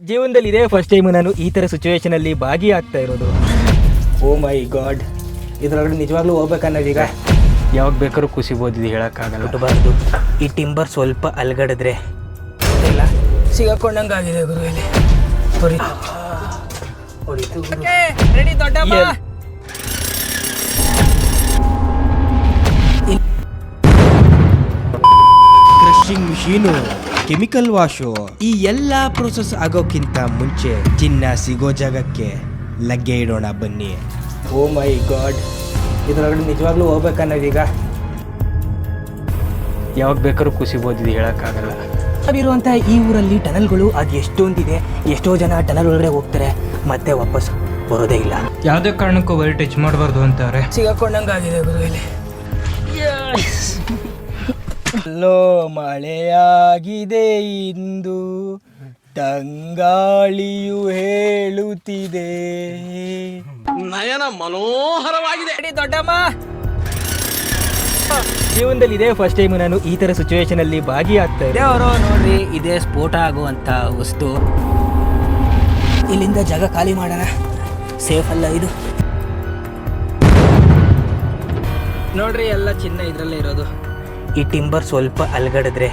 ಜೀವನದಲ್ಲಿ ಇದೇ first time ನಾನು ಈ ಥರ ಸಿಚುವೇಶನ್ ಅಲ್ಲಿ ಭಾಗಿಯಾಗ್ತಾ ಇರೋದು. ಓ ಮೈ ಗಾಡ್ ಇದ್ರೊಳಗಡೆ ನಿಜವಾಗ್ಲೂ ಹೋಗ್ಬೇಕನ್ನೋದೀಗ ಯಾವಾಗ ಬೇಕಾದ್ರೂ ಕುಸಿಬೋದು ಇದು ಹೇಳೋಕ್ಕಾಗಲ್ಲ. ಬಿಡಬಾರ್ದು ಈ ಟಿಂಬರ್ ಸ್ವಲ್ಪ ಅಲ್ಗಡಿದ್ರೆ ಇಲ್ಲ ಆಗಿದೆ ಗುರು ಇಲ್ಲಿ ಸರಿ ಹೊಡಿತು ಗುರು. ರೆಡಿ ದೊಡ್ಡಮ್ಮ ಏನ್? ಮಿಷಿನು ಕೆಮಿಕಲ್ ವಾಶು ಈ ಎಲ್ಲ ಪ್ರೊಸೆಸ್ ಆಗೋಕ್ಕಿಂತ ಮುಂಚೆ ಚಿನ್ನ ಸಿಗೋ ಜಾಗಕ್ಕೆ ಲಗ್ಗೆ ಇಡೋಣ ಬನ್ನಿ. ಓ ಮೈ ಗಾಡ್ ಇದರೊಳಗಡೆ ನಿಜವಾಗ್ಲೂ ಹೋಗ್ಬೇಕನ್ನೋದೀಗ ಯಾವಾಗ ಬೇಕಾದ್ರೂ ಕುಸಿಬೋದು ಇದು ಹೇಳೋಕ್ಕಾಗಲ್ಲ. ಅವಿರುವಂಥ ಈ ಊರಲ್ಲಿ ಟನಲ್ಗಳು ಅದು ಎಷ್ಟೊಂದಿದೆ ಎಷ್ಟೋ ಜನ ಟನಲ್ ಒಳಗಡೆ ಹೋಗ್ತಾರೆ ಮತ್ತೆ ವಾಪಸ್ ಬರೋದೇ ಇಲ್ಲ. ಯಾವುದೇ ಕಾರಣಕ್ಕೂ ವೈರ್ ಟಚ್ ಮಾಡಬಾರ್ದು ಅಂತಾರೆ. ಸಿಗಾಕೊಂಡಂಗಾಗಿದೆ ಗುರು ಇಲ್ಲಿ ಲೋ ಮಳೆಯಾಗಿದೆ ಇಂದು. ತಂಗಾಳಿಯು ಹೇಳುತ್ತಿದೆ. ನಯನ ಮನೋಹರವಾಗಿದೆ. ದೊಡ್ಡಮ್ಮ. ಜೀವನದಲ್ಲಿ ಇದೇ ಫಸ್ಟ್ ಟೈಮ್ ನಾನು ಈ ತರ ಸಿಚುವೇಶನ್ ಅಲ್ಲಿ ಭಾಗಿಯಾಗ್ತಾ ಇದೆ ಅವರು ನೋಡ್ರಿ ಇದೇ ಸ್ಫೋಟ ಆಗುವಂತ ವಸ್ತು. ಇಲ್ಲಿಂದ ಜಾಗ ಖಾಲಿ ಮಾಡೋಣ. ಸೇಫ್ ಅಲ್ಲ ಇದು. ನೋಡ್ರಿ ಎಲ್ಲ ಚಿನ್ನ ಇದ್ರಲ್ಲೇ ಇರೋದು. ಈ ಟಿಂಬರ್ ಸ್ವಲ್ಪ ಅಲ್ಗಡಿದ್ರೆ